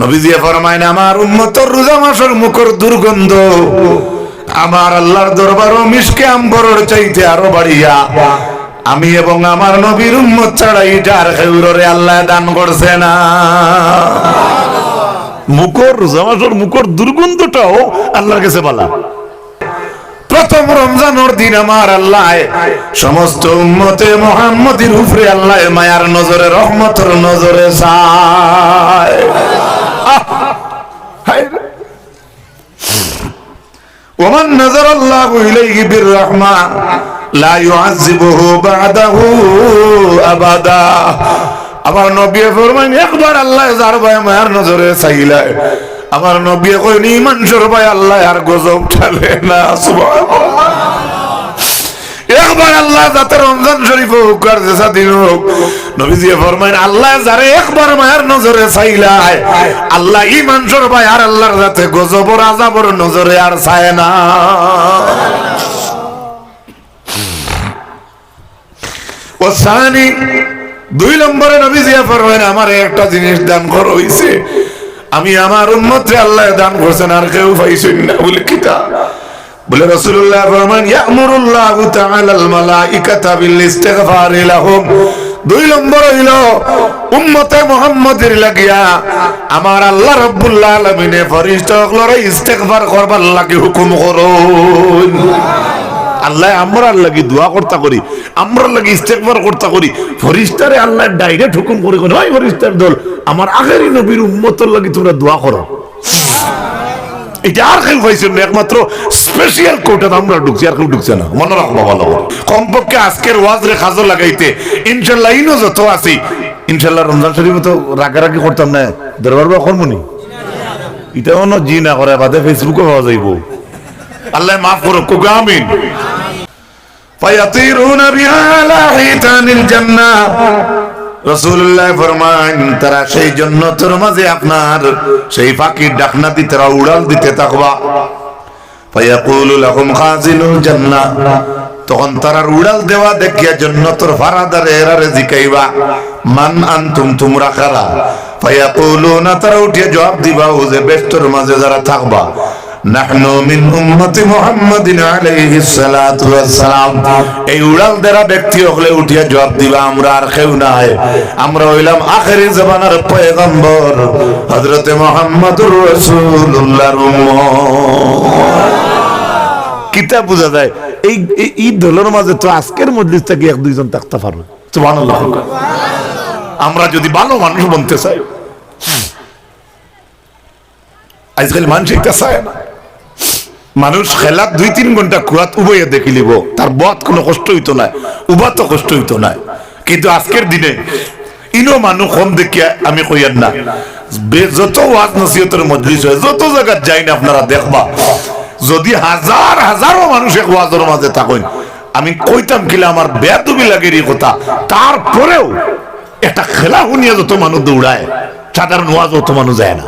নবীজি ফরমাইন আমার উম্মতর রোজা মাসের মুখর দুর্গন্ধ। আমার আল্লাহর দরবার মিশকে আম্বরের চাইতে আরও বাড়িয়া। আমি এবং আমার নবীর উম্মত ছাড়া ইটার খেউরে আল্লাহ দান করছে না। মুখর জামাসর মুখর দুর্গন্ধটাও আল্লাহর কাছে বলা। প্রথম রমজানের দিন আমার আল্লাহ সমস্ত উম্মতে মোহাম্মদের উপরে আল্লাহ মায়ার নজরে, রহমতের নজরে চায়। ومن نظر الله إليه বির لا يعذبه بعده أبدا. আবাদা আমার নবী ফরমান একবার আল্লাহ যার ভাই মায়ের নজরে চাইলায় আমার নবী কইনি ইমান সর ভাই আল্লাহ আর গজব ঠালে না, সুবহানাল্লাহ। একবার আল্লাহ যাতে রমজান শরীফ হোক আর যেসা দিন হোক। নবীজি ফরমাইন, আল্লাহ যারে একবার মায়ের নজরে চাইলায়, আল্লাহ ইমানসর ভাই আর আল্লাহর যাতে গজবর আজাবর নজরে আর চায় না। ও সানি দুই নম্বরে নবীজি ফরমাইন, আমার একটা জিনিস দান করা হইছে। আমি আমার উম্মতে আল্লাহ দান করছেন, আর কেউ পাইছেন না বলে কিতাব বলে রাসূলুল্লাহ ফরমান, ইয়ামুরুল্লাহু তাআলা আল মালাইকাতা বিল ইস্তিগফার লাহুম। দুই নম্বর হইল, উম্মতে মুহাম্মদের লাগিয়া আমার আল্লাহ রাব্বুল আলামিনে ফেরেশতা সকলরে ইস্তিগফার করবার লাগি হুকুম করুন। আল্লাহ আমরা লাগি দোয়া করতা করি আমরা লাগি ইস্তেকবার করতা করি। ফরিস্তারে আল্লাহ ডাইরেক্ট হুকুম করে কোন ওই ফরিস্তার দল, আমার আগেরই নবীর উম্মতর লাগি তোমরা দোয়া করো। এটা আর কেউ পাইছেন একমাত্র স্পেশাল কোর্টে আমরা ঢুকছি আর কেউ ঢুকছে না মনে রাখবো ভালো করে। কমপক্ষে আজকের ওয়াজ রে খাজো লাগাইতে ইনশাল্লাহ ইনো যত আছি ইনশাল্লাহ রমজান শরীফ তো রাগারাগি করতাম না দরবার বা কর্মনি এটা অন্য জি না করে বাদে ফেসবুকে পাওয়া যাইব আল্লাহ মাফ করো কুকা আমিন فيطيرون بها على حيتان الجنة রসুল্লাহ ফরমান তারা সেই জন্য তোর মাঝে আপনার সেই পাখির ডাকনাতি তারা উড়াল দিতে থাকবা তখন তারার উড়াল দেওয়া দেখিয়া জন্য তোর ফারাদারে এরারে জিকাইবা মান আনতুম তোমরা কারা ফায়াকুলুনা, তারা উঠিয়া জবাব দিবা, ও যে বেষ্টর মাঝে যারা থাকবা। নাহনু মিন উম্মতি মুহাম্মাদিন আলাইহিস সালাম এই উড়াল দেরা ব্যক্তি হলে উঠিয়া জবাব দিবা, আমরা আর কেউ আমরা হইলাম আখেরি জামানার পয়গম্বর, হযরতে রাসূলুল্লাহর উম্মত। কিতা বোঝা যায়? এই, এই- দলের মাঝে তো আজকের মজলিস থেকে এক, দুইজন থাকতে পারবে। সুবহানাল্লাহ। আমরা যদি ভালো মানুষ বনতে চাই আজকাল মানুষ এটা চায় না। মানুষ খেলার দুই, তিন ঘণ্টা কুয়াত উবইয়ে দেখি লিব। তার বত কোনো কষ্ট হইতো না উবা তো কষ্ট হইতো না কিন্তু আজকের দিনে, ইনো মানুষ কম দেখিয়া আমি কইয়ার না। যত ওয়াজ নসিহতের মজলিস হয়, যত জায়গায় যাই না আপনারা দেখবা। যদি হাজার হাজারো মানুষ এক ওয়াজের মাঝে থাকেন, আমি কইতাম কিলা আমার বেদবি লাগে এই কথা। তারপরেও একটা খেলা শুনিয়া যত মানুষ দৌড়ায় সাধারণ ওয়াজ অত মানুষ যায় না।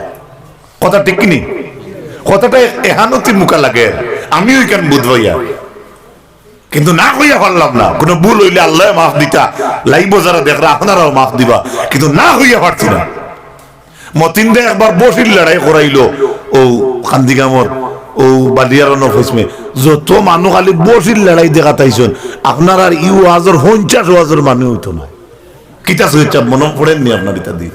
কথা ঠিক কিনি কথাটা এহানতি মুখা লাগে। আমি ওইখান বুঝবাইয়া কিন্তু না কইয়া পারলাম না। কোনো ভুল হইলে আল্লাহ মাফ দিতা। লাইব যারা দেখরা, আপনারাও মাফ দিবা। কিন্তু না হইয়া পারছি না। মতিন্দে একবার বসির লড়াই করাইলো। ও কান্দিগামর ও বালিয়ার নফিসমে। যত মানুষ খালি বসির লড়াই দেখা তাইছেন আপনার আর ইউ হাজার পঞ্চাশ হাজার মানুষ হইতো না। কিতা সইচা মনে পড়েননি আপনার ইতা দিয়ে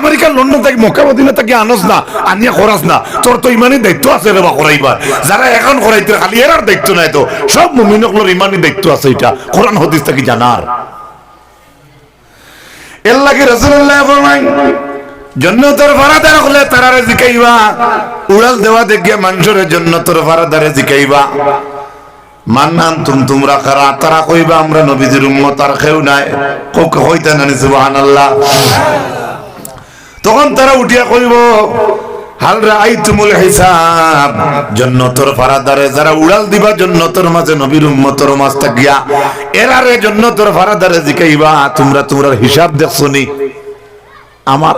আমেরিকা লন্ডন থেকে মক্কা মদিনা থেকে আনস না, আনিয়া খরাস না। তোর তো ইমানই দায়িত্ব আছে রে বা যারা এখন করাইতে খালি এরার দায়িত্ব নাই তো। সব মুমিনকলোর ইমানই দায়িত্ব আছে এটা। কোরআন হদিস থেকে জানার। ফরমাই জন্নতের ফারাদার হলে জিকাইবা। উড়াল দেওয়া মানুষের জন্নতের জিকাইবা। মান্নান তুম তোমরা তারা কইবা, আমরা নবীজির উম্মত আর কেউ নাই। কোকে হইতে নানি, সুবহানাল্লাহ। তখন তারা উঠিয়া কইব যারা উড়াল দিবা দেখছনি। আমার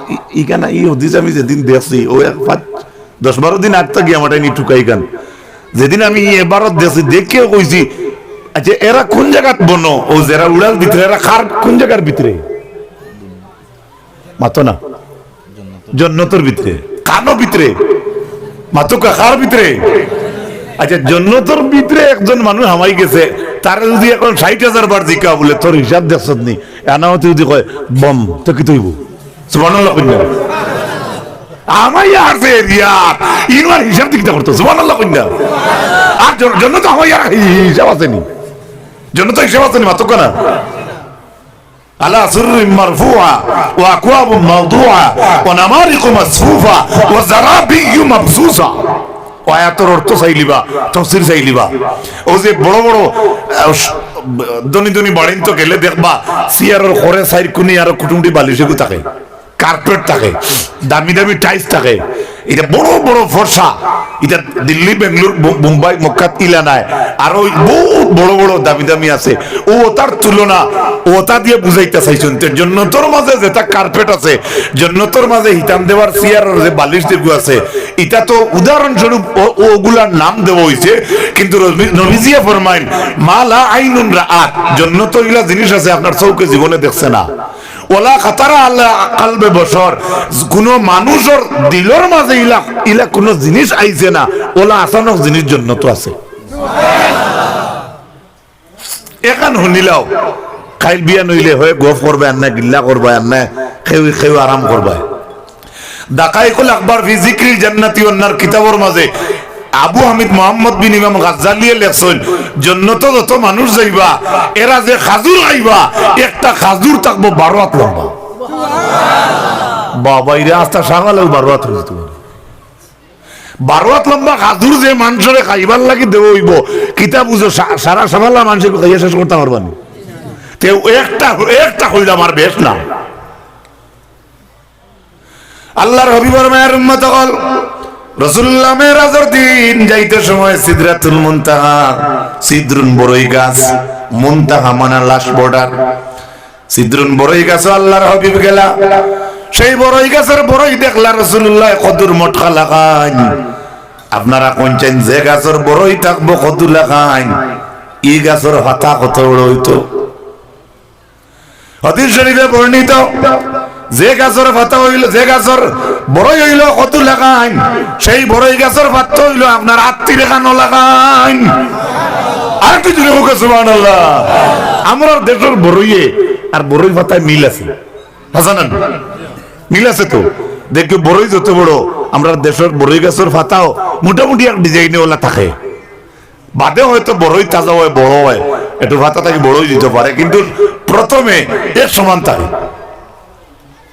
আমি যেদিন দেখছি, ও এক পাঁচ, দশ বারো দিন আগ থাকি আমার নি গান যেদিন আমি এবারও দেখছি, দেখিও কইছি আচ্ছা এরা কোন জায়গাত বনো? ও যারা উড়াল ভিতরে এরা কার কোন জায়গার ভিতরে? মাতো না। জন্নতর ভিতরে। কানো ভিতরে। মাতুকা কার ভিতরে। আচ্ছা জন্নতর ভিতরে একজন মানুষ হামাই গেছে। তারা যদি এখন ষাট হাজার বার জিকা বলে, তোর হিসাব দেখছ নি এনামতে যদি কয়, বম, তো কি তৈব? সুবহানাল্লাহ কইনা। আমাই আছে রিয়া ইনওয়ার হিসাব দিকটা করতো, সুবহানাল্লাহ কইনা। আর জন- জন্য তো আমার হিসাব আছে নি। জন্য তো হিসাব আছে নি, মাতুকা না? على سر مرفوعة وأكواب موضوعة ونمارق مصفوفة وزرابي مبثوثة আয়াতের অর্থ চাইলিবা তফসির চাইলিবা ও যে বড় বড় আহ, স- ধনী ধনী বাড়িন তো গেলে দেখবা সিয়ারের ঘরে সাইড কুনি আর কুটুমটি বালিশেগু থাকে কার্পেট থাকে, দামি দামি টাইলস থাকে। এটা বড় বড় ফর্সা। এটা দিল্লি, বেঙ্গলোর মুম্বাই, মক্কাত ইলা নাই আর ওই বহুত বড় বড় দামি দামি আছে। ও তার তুলনা, ও তা দিয়ে বুঝাইতে চাইছেন। তো জন্নতর মাঝে যেটা কার্পেট আছে জন্নতর মাঝে হিতাম দেওয়ার চেয়ার যে বালিশ দিগু আছে, এটা তো উদাহরণস্বরূপ ওগুলার নাম দেওয়া হয়েছে কিন্তু নবীজিয়া ফরমাইন, মালা আইনুন রাআত। জন্নত ইলা জিনিস আছে, আপনার চৌকে জীবনে দেখছে না। ওলা খাতারা আল্লাহ কালবে বছর। কোন মানুষের দিলর মাঝে ইলা ইলা কোন জিনিস আইছে না, ওলা আচানক জিনিস জন্য তো আছে। এখান শুনিলাও, খাইল বিয়া নইলে হয়, গফ করবে আর না গিল্লা করবে আর না খেউ খেউ আরাম করবে দাকাইকুল আকবর ফি জিক্রিল জান্নাতি ওয়ান্নার কিতাবের মাঝে আবু হামিদ মোহাম্মদ বিন ইমাম গাজ্জালিয়ে লেখছেন জন্নত যত মানুষ যাইবা, এরা যে খাজুর আইবা একটা খাজুর থাকব বারো হাত লম্বা। বাবা ইরা আস্তা সাগালেও বারো হাত হইতে পারে বারো হাত লম্বা খাজুর যে মানুষরে খাইবার লাগি দেব হইব, কিতা বুঝো সারা সবালা মানুষের খাইয়া শেষ করতে পারবানি তে একটা একটা হইল আমার বেশ না। আল্লাহর হবিবর মায়ের উম্মত হল রসুল্লাহ মেরাজর দিন যাইতে সময় সিদরাতুল মুনতাহা, সিদরুন বড়ই গাছ, মুনতাহা মানা লাশ বর্ডার। সিদরুন বড়ই গাছ আল্লাহর হবিব গেলা। সেই বড়ই গাছের বড়ই দেখলা রসুল্লাহ কদুর মটকা লাগাইন। আপনারা কোনছেন যে গাছের বড়ই থাকব কদু লাগাইন। ই গাছের হাতা কত বড় হইতো? হদিস শরীফে বর্ণিত যে গাছের পাতা হইল যে গাছের বড়ই হইল কত লাগাইন। সেই বড়ই গাছের পাত্র হইল আপনার আত্মীয় রেখানো লাগাইন। আর কিছু মুখে সুবান আমরা দেশের বড়ইয়ে আর বড়ই পাতায় মিল আছে। হাসানান মিল আছে তো? দেখি বড়ই যত বড় আমরা দেশের বড়ই গাছের পাতাও মোটামুটি এক ডিজাইনে ওলা থাকে। বাদে হয়তো বড়ই তাজা হয়, বড় হয়। একটু ভাতা তাকে বড়ই দিতে পারে কিন্তু প্রথমে এক সমান থাকে।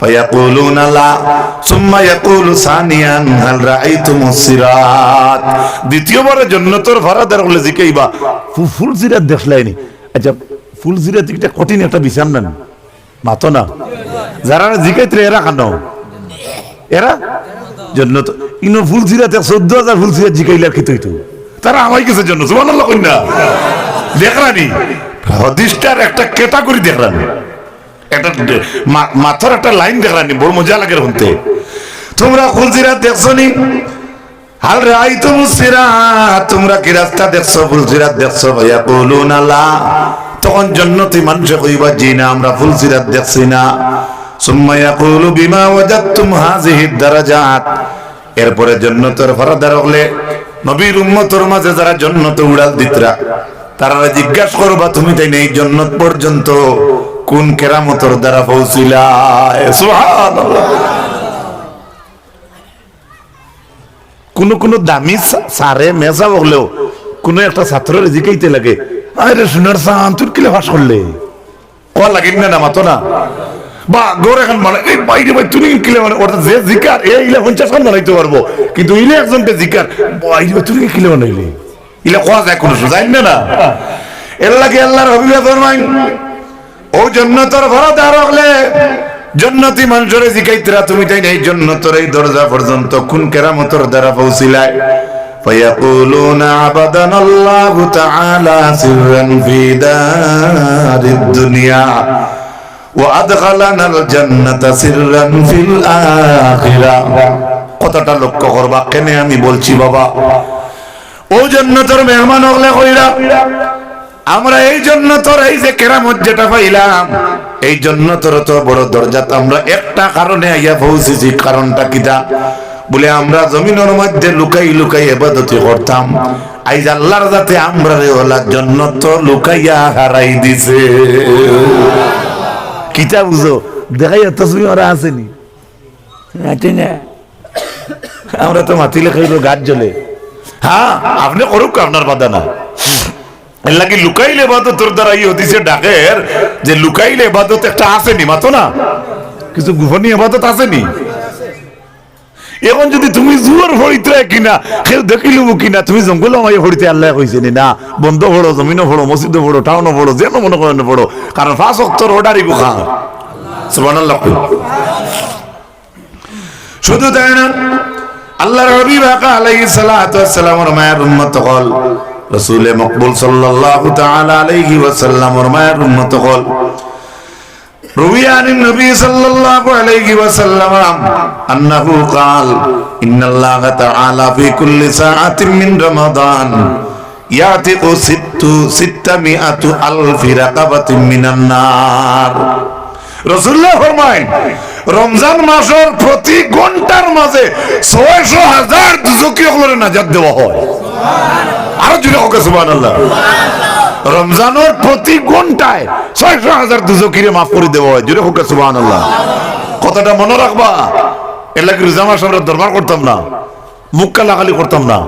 فيقولون لا ثم يقول ثانيا هل رايتم الصراط দ্বিতীয়বারে জন্নতর ফারাদার বলে জিকাইবা ফু- ফুল জিরাত দেখলাইনি আচ্ছা ফুল জিরাত একটা কঠিন একটা বিচার নেন মাতো না যারা জিকাইতে এরা কানো এরা জন্নত ইনো ফুল সিরাতে চোদ্দ হাজার ফুল সিরাত জিকাইলার কি তুই তারা আমাই গেছে জন্য সুবহানাল্লাহ কইনা দেখরানি হদিসটার একটা ক্যাটাগরি দেখরানি একটা মাথার একটা লাইন দেখরানি বড় মজা লাগে শুনতে। তোমরা রাই তুমি সিরাত, তোমরা কি রাস্তা দেখছ? দেখছ ভাইয়া? তখন কইবা, জি না, আমরা দেখছি না। এরপরে জন্নতের ফরাদার হলে নবীর উম্মতর মাঝে যারা জন্নতে উড়াল দিতরা, তারা জিজ্ঞাসা করবা, তুমি তাই নেই জন্নত পর্যন্ত? কোন কেরামতর দ্বারা পৌঁছিলা? সুবহানাল্লাহ। কোন কোন দামি সারে মেজা বললেও কোন একটা ছাত্রের জিকাইতে লাগে। আরে সোনার সান তুই কিলে ফাঁস করলে? কোয়া লাগিন না না, মাতো না। বা গোর এখন মানে এই বাইরে ভাই তুমি কিলে মানে ওটা যে জিকার, এ ইলে পঞ্চাশ খান বানাইতে পারব। কিন্তু ইলে একজনকে জিকার, বাইরে ভাই তুমি কিলে বানাইলে? ইলে কোয়া যায় কোনো জানি না? না এর লাগে আল্লাহর হবিবে ফরমাইন ও জন্নতর ভরা দ্বার হলে জন্নতি মানুষরে জিকাইতরা তুমি তাই এই জন্নতর এই দরজা পর্যন্ত কোন কেরামতর দ্বারা পৌঁছিলাই فيقولون عبدنا الله تعالى سرا في دار الدنيا وأدخلنا الجنة سرا في الآخرة কথাটা লক্ষ্য করবা কেন আমি বলছি বাবা ও জন্নতর মেহমান হলে কইরা আমরা এই জন্য তোর এই যে কেরামত যেটা পাইলাম, এই জন্য তোর তো বড় দরজা। আমরা একটা কারণে আইয়া পৌঁছেছি, কারণটা কিটা বলে আমরা জমিনের মধ্যে লুকাই লুকাই এবাদতি করতাম। আইজ আল্লাহর যাতে আমরা রে ওলা জন্য তো লুকাইয়া হারাই দিছে। কিটা বুঝো? দেখাই তসবি ওরা আসেনি না? আমরা তো মাতিলে খাইলো গাছ জ্বলে। হ্যাঁ আপনি করুক আপনার বাধা না এর লাগি লুকাইলে বাদত তোর দ্বারা ই হতিছে ডাকের? যে লুকাইলে বাদত একটা আসেনি, মাতো না? কিছু গোপনীয় বাদত আসেনি? এখন যদি তুমি জুয়ার ভরিতে কিনা কেউ দেখিলব কিনা, তুমি জঙ্গল মাই ভরিতে আল্লাহ কইছে নি বন্ধ ভরো জমিনও ভরো মসজিদও ভরো টাউনও ভরো যেন মনে করেন ভরো কারণ ফাঁস অক্তর অর্ডারই খা সুবহানাল্লাহ। শুধু তাই না আল্লাহর হাবিব আকা আলাইহিস সালাতু ওয়াস সালামের মায়ের উম্মত হল রাসূল মকবুল সাল্লাল্লাহু তাআলা আলাইহি ওয়াসাল্লামের মায়ের উম্মত হল روي عن النبي صلى الله عليه وسلم أنه قال إن الله تعالى في كل ساعة من رمضان يعتق ست ستمائة ألف رقبة من النار রসুল্লাহ ফরমায় রমজান মাসের প্রতি ঘন্টার মাঝে ছয়শো হাজার দুজকীয় নাজাত দেওয়া হয় আরও জুড়ে হোক সুবান আল্লাহ রমজানের প্রতি ঘন্টায় ছয়শো হাজার দুজকিরে মাফ করে দেওয়া হয়। জুড়ে হোক সুবান আল্লাহ কথাটা মনে রাখবা এলাকি রোজা মাস আমরা দরবার করতাম না, মুখ কালাকালি করতাম না।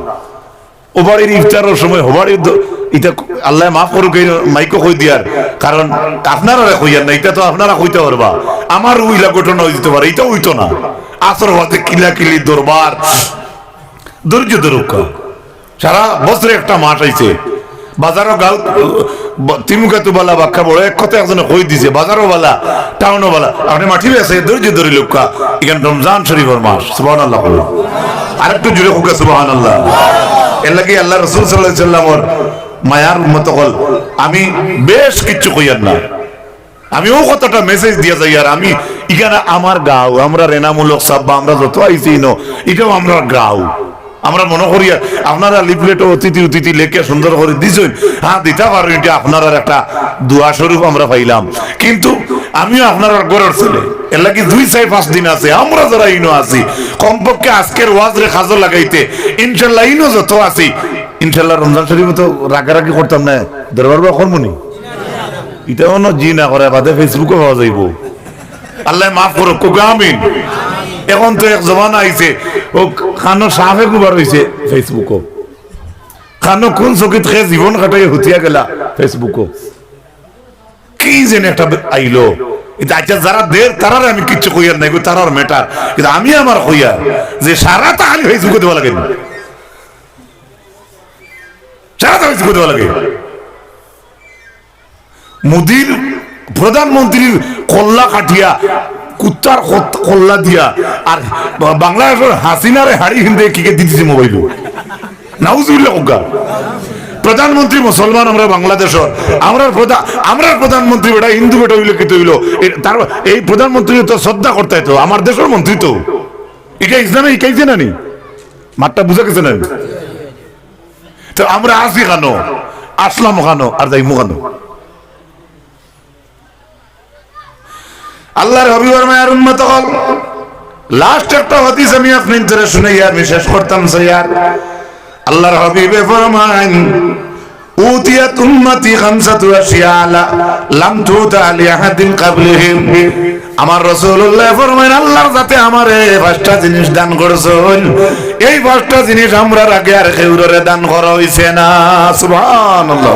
ওবারের ইফতারের সময় হবারের দ- এটা আল্লাহ মাফ করুক, এই মাইকো কই দিয়ার। কারণ আপনারা কইয়ার না এটা তো আপনারা কইতে পারবা। আমার উইলা ঘটনা হইতে পারে এটা হইতো না। আসর হওয়াতে কিলা কিলি দরবার। ধৈর্য ধরুক। সারা বছরে একটা মাঠ আইছে। বাজারও গাল, তিমুকা তো বালা বাক্কা বড় এক কথা একজনে কই দিছে, বাজারও বালা, টাউনও বালা। আপনি মাঠি আছে ধৈর্য ধরে লোকা এখানে রমজান শরীফের মাস সুবহান আল্লাহ আরেকটু জুড়ে হোক সুবহান আল্লাহ এর লাগে আল্লাহ রসুল সাল্লাহ সাল্লামর মায়ার মত হল আমি বেশ কিচ্ছু কইয়ার না। আমি ও কথাটা মেসেজ দিয়া যাই, আর আমি এখানে আমার গাও, আমরা রেনামূলক সাব্বা, আমরা যত আইছি ন এটাও আমরা গাও। আমরা মনে করি, আপনারা লিফলেট অতিথি অতিথি লেখে সুন্দর করে দিছেন। হ্যাঁ দিতে পারো এটা আপনার একটা দোয়া স্বরূপ আমরা পাইলাম। কিন্তু আমিও আপনার গড়ের ছেলে। এর দুই চাই পাঁচ দিন আছে, আমরা যারা ইনো আছি, কমপক্ষে আজকের ওয়াজ রে খাজো লাগাইতে, ইনশাল্লাহ ইনো যত আছি। ইনশাল্লাহ রমজান শরীফ তো রাগারাগি করতাম না। দরবার বা কর্মনি? এটা অন্য জি না করে, বাদে ফেসবুকে পাওয়া যাইব। আল্লাহ মাফ করো কোকে আমিন। এখন তো এক জমানা আইছে। ও খানো সাফে গুবার হইছে ফেসবুকও খানো কোন চকিত খে জীবন কাটাই হুতিয়া গেলা ফেসবুকও কি যেন একটা আইলো। এটা আচ্ছা যারা দের তারার আমি কিচ্ছু কইয়ার নাই তারার মেটার কিন্তু আমি আমার কইয়া যে সারা তা খালি ফেসবুকে দেওয়া লাগে। সারা তা ফেসবুকে দেওয়া লাগে। মোদির প্রধানমন্ত্রীর কল্লা কাটিয়া কুত্তার কত- কল্লা দিয়া। আর বাংলাদেশের হাসিনারে হাড়ি হিন্দে কি কে দিতেছে মোবাইল নাউজুবিল্লাহ কোকা। প্রধানমন্ত্রী মুসলমান আমরা বাংলাদেশের আমরা প্রধান আমরা প্রধানমন্ত্রী বেটা হিন্দু বেটা হইলে কি হইল তার এই প্রধানমন্ত্রী তো শ্রদ্ধা করতে তো আমার দেশের মন্ত্রী তো। এটা ইসলামে ইকাইছে না নি? মাঠটা বুঝে গেছে না তো আমরা আসি কেন? আসলাম কেন? আর যাইমু কেন? আল্লাহর হবিবর মায়ের উন্মত হল। লাস্ট একটা হাদিস আমি আপনি ধরে শুনে আমি শেষ করতাম স্যার আল্লাহর হাবিবে ফরমান উতিয়াত উম্মতি খামসাতু আশিয়া লা- লাম তুতা লিআহাদিন ক্বাবলিহিম আমার রাসূলুল্লাহ ফরমান আল্লাহর যাতে আমারে পাঁচটা জিনিস দান করছেন, এই পাঁচটা জিনিস আমরা আগে আর কেউরে দান করা হইছে না। সুবহানাল্লাহ।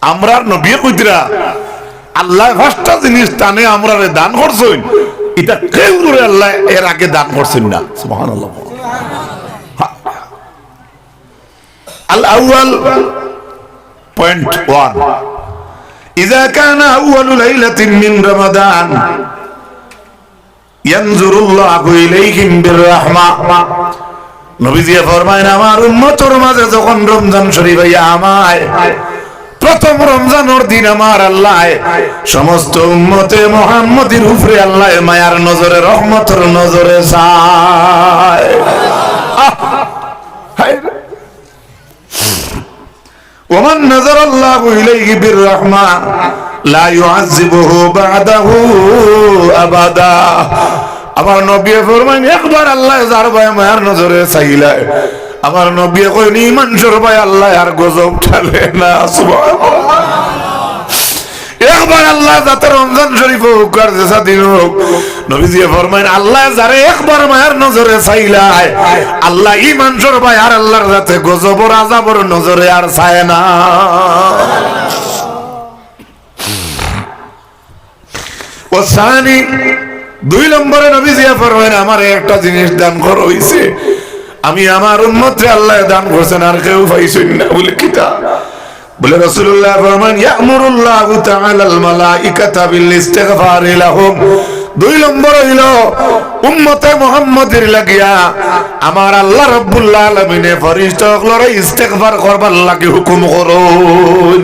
আমরা নবী কইতরা আল্লাহ পাঁচটা জিনিস টানে আমরা রে দান করছেন এটা কেউ রে আল্লাহ এর আগে দান করছেন না সুবহানাল্লাহ আল আউয়াল পয়েন্ট ওয়ান إذا كان أول ليلة من رمضان ينظر الله إليهم بالرحمة নবীজি ফরমায় আমার উম্মতর মাঝে যখন রমজান শরীফ আইয়া আমায় প্রথম রমজানোর দিন আমার আল্লাহ। সমস্ত উম্মতে মোহাম্মদের উপরে আল্লাহ মায়ার নজরে, রহমতের নজরে ওমান নজর আল্লাহ ইলাইহি বির রহমান আমার নবী ফরমান একবার আল্লাহ যার ভাই মায়ার নজরে চাইলায়। আমার নবী কইন, ইমান সর ভাই আল্লাহ, আর গজব ঠালে না একবার আল্লাহ যাতে রমজান শরীফ হোক আর জেসা দিন হোক, নবীজি ফরমাইন, আল্লাহ যারে একবার মায়ের নজরে চাইলাই আল্লাহ ইমান সর ভাই আর আল্লাহর যাতে গজবর আজাবর নজরে আর চায় না। ও সানি দুই নম্বরে নবীজি ফরমাইন, আমার একটা জিনিস দান করা, হইছে। আমি আমার উম্মতরে আল্লাহ দান করছেন, আর কেউ পাইছেন না বলে কিতাব বলে রাসূলুল্লাহ ফরমান, ইয়ামুরুল্লাহু তাআলা আল মালাইকাতা বিল ইস্তিগফার লাহুম। দুই নম্বর হইল, উম্মতে মুহাম্মাদের লাগিয়া আমার আল্লাহ রাব্বুল আলামিনে ফেরেশতাগুলোরে ইস্তিগফার করবার লাগি হুকুম করুন।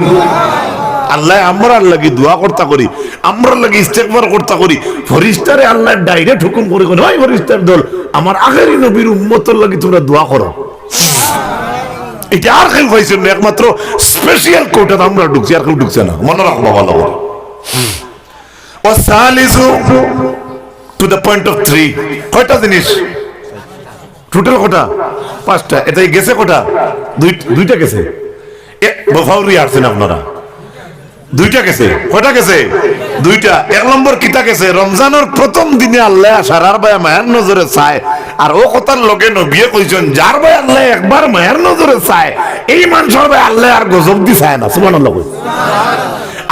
আল্লাহ আমরা লাগি দোয়া করতা করি আমরা লাগি ইস্তেকবার করতা করি। ফরিস্তারে আল্লাহ ডাইরেক্ট হুকুম করে কোন হয় ফরিস্তার দল, আমার আগের নবীর উম্মতর লাগি তোমরা দোয়া করো। এটা আর কেউ পাইছেন না, একমাত্র স্পেশাল কোর্টে আমরা ঢুকছি, আর কেউ ঢুকছে না। মনে রাখব ভালো করে ও সালিসু to the point of three কয়টা জিনিস? টোটাল কটা পাঁচটা। এটাই গেছে কটা দুই দুইটা গেছে। বফাউরি আসছেন আপনারা। দুইটা গেছে। কয়টা গেছে? দুইটা। এক নম্বর কিতা গেছে? রমজানের প্রথম দিনে আল্লাহ সারার ভাই মায়ের নজরে চায়। আর ও কথার লগে নবিয়ে কইছেন যার ভাই আল্লাহ একবার মায়ের নজরে চায়, এই মানুষের ভাই আল্লাহ আর গজব দি চায় না। সুবহানাল্লাহ কই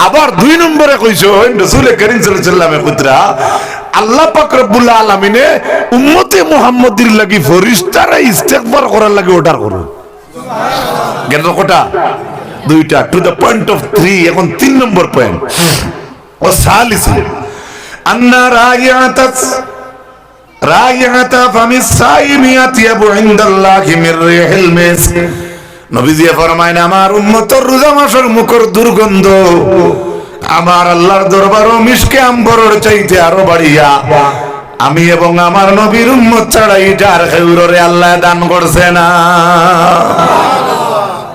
আবার দুই নম্বরে কইছেন রাসূল করিম আলাইহি কুতরা আল্লাহ পাক রব্বুল আলামিনে উম্মতে মুহাম্মদির লাগি ফেরেশতারা ইস্তেগফার করার লাগি অর্ডার করুন। গেল কটা? দুইটা to the point of three এখন তিন নম্বর পয়েন্ট ও সালিসু আন্না রাইয়াতাস রাইয়াতা ফামিস সাইমি আতিয়াবু ইনদাল্লাহি মির রিহিল মিসক। নবীজি ফরমায় আমার উম্মতর রোজা মাসের মুখর দুর্গন্ধ, আমার আল্লাহর দরবারও মিশকে আম্বরের চাইতে আরও বাড়িয়া। আমি এবং আমার নবীর উম্মত ছাড়া ইটার খেউরে আল্লাহ দান করছে না।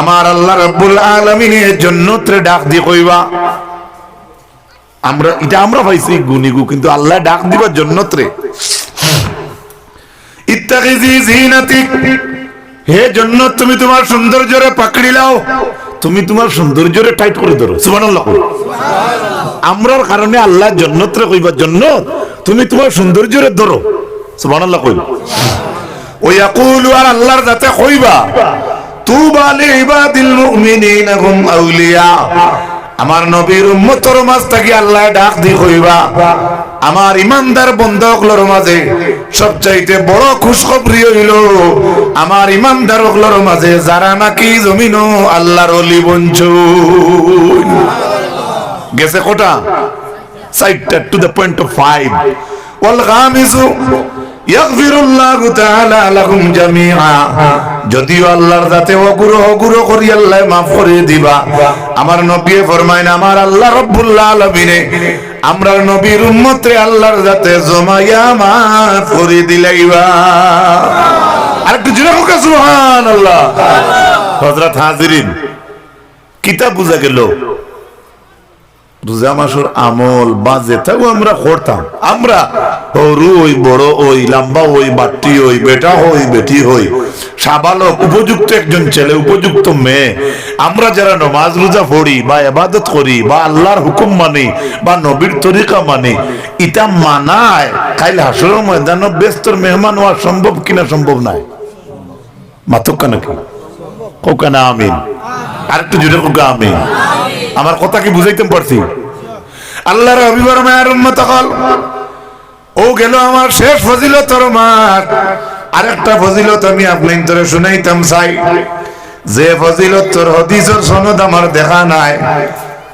আমার আল্লাহ রাব্বুল আলামিনের জন্নতরে ডাক দিয়ে কইবা। আমরা এটা আমরা পাইছি গুনিগু কিন্তু আল্লাহ ডাক দিবার ইত্তাখিজি জিনাতিক হে জন্নত, তুমি তোমার সৌন্দর্যরে পাকড়ি লাও। তুমি তোমার সৌন্দর্যরে টাইট করে ধরো। সুবহানাল্লাহ। আমরার কারণে আল্লাহ জন্নতরে কইবার জন্য তুমি তোমার সৌন্দর্যরে ধরো। সুবহানাল্লাহ কই ওয়াকুলু আর আল্লাহর যাতে কইবা আমার নবীর উম্মতর মাঝ থাকি আল্লাহ ডাক দি কইবা, আমার ইমানদার বন্ধকলর মাঝে সবচাইতে বড় খুশখবরি হইল, আমার ইমানদার ওগুলোর মাঝে যারা নাকি জমিন আল্লাহর অলি বঞ্চুন। গেছে কোটা? সাইডটা to the point of five যদিও আল্লাহর যাতে অগুরো অগুরো করি, আল্লাহ মাফ করে দিবা। আমার নবী ফরমাইন, আমার আল্লাহ রব্বুল আলামিনে, আমরার নবীর উম্মতে আল্লাহর যাতে জমাইয়া মাফ করে দিলাইবা। আর একটু জোরে হোক, সুবহানাল্লাহ। হযরত হাজিরিন, কিতাব বুঝা গেল। রোজা মাসের আমল বা যেটাও আমরা করতাম। আমরা সরু ওই বড় ওই লম্বা ওই বাটি ওই বেটা হই, বেটি হই। সাবালক উপযুক্ত একজন ছেলে, উপযুক্ত মেয়ে। আমরা যারা নমাজ রোজা পড়ি বা এবাদত করি বা আল্লাহর হুকুম মানি বা নবীর তরিকা মানি ইটা মানায়। কাইল হাসুর ময়দান ব্যস্তর মেহমান হওয়া সম্ভব কিনা সম্ভব নাই। মাতক্কা নাকি? কোকানা আমিন? আরেকটু জুড়ে কোকা আমিন? আমার কথা কি বুঝাইতে পারছি। আল্লাহর রবিবার মায়ের উন্মত হল। ও গেল আমার শেষ ফজিলতর মাস আরেকটা ফজিলত আমি আপনি তোরে শুনাইতাম চাই যে ফজিলত তোর হদিসর সনদ আমার দেখা নাই।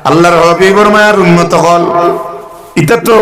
আল্লাহর হবিবর মায়ের উন্মত হল। এটা তো